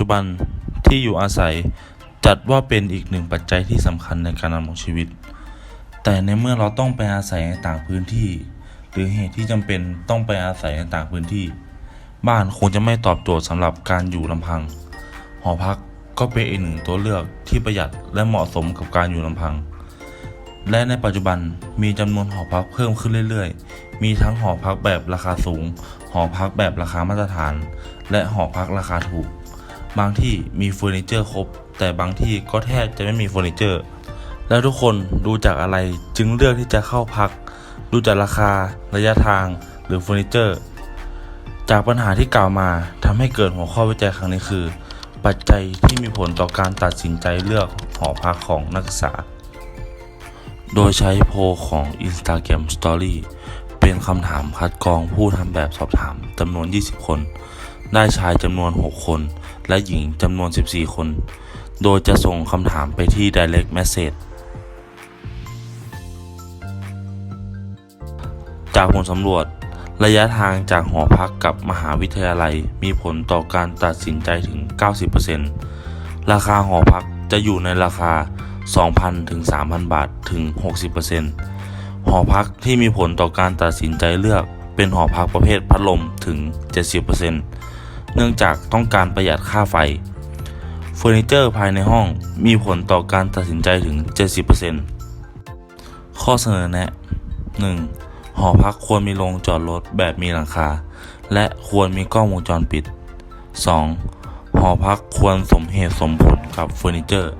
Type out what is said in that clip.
จุบันที่อยู่อาศัยจัดว่าเป็นอีกหนึ่งปัจจัยที่สำคัญในการดำรงชีวิต แต่ในเมื่อเราต้องไปอาศัยในต่างพื้นที่ หรือเหตุที่จำเป็นต้องไปอาศัยในต่างพื้นที่ บ้านคงจะไม่ตอบโจทย์สำหรับการอยู่ลำพัง หอพักก็เป็นอีกหนึ่งตัวเลือกที่ประหยัดและเหมาะสมกับการอยู่ลำพัง และในปัจจุบันมีจำนวนหอพักเพิ่มขึ้นเรื่อยๆ มีทั้งหอพักแบบราคาสูง หอพักแบบราคามาตรฐาน และหอพักราคาถูก บางที่มีเฟอร์นิเจอร์ครบ แต่บางที่ก็แทบจะไม่มีเฟอร์นิเจอร์ แล้วทุกคนดูจากอะไรจึงเลือกที่จะเข้าพัก ดูจากราคา ระยะทาง หรือเฟอร์นิเจอร์ จากปัญหาที่กล่าวมาทำให้เกิดหัวข้อวิจัยครั้งนี้คือ ปัจจัยที่มีผลต่อการตัดสินใจเลือกหอพักของนักศึกษา โดยใช้โพลของ Instagram Story เป็นคำถามคัดกรองผู้ทำแบบสอบถามจำนวน 20 คน ได้ชายจำนวน 6 คน และหญิงจำนวน 14 คน โดยจะส่งคำถามไปที่ Direct Message จากผลสำรวจระยะทางจากหอพักกับมหาวิทยาลัยมีผลต่อการตัดสินใจถึง 90%ราคาหอพักจะอยู่ในราคา 2,000 ถึง 3,000 บาทถึง 60%หอพักที่มีผลต่อการตัดสินใจเลือกเป็นหอพักประเภทพัดลมถึง 70% เนื่องจากต้องการประหยัดค่าไฟ เฟอร์นิเจอร์ภายในห้องมีผลต่อการตัดสินใจถึง 70%ข้อเสนอแนะ 1. หอพักควรมีโรงจอดรถแบบมีหลังคา และควรมีกล้องวงจรปิด 2. หอพักควรสมเหตุสมผลกับเฟอร์นิเจอร์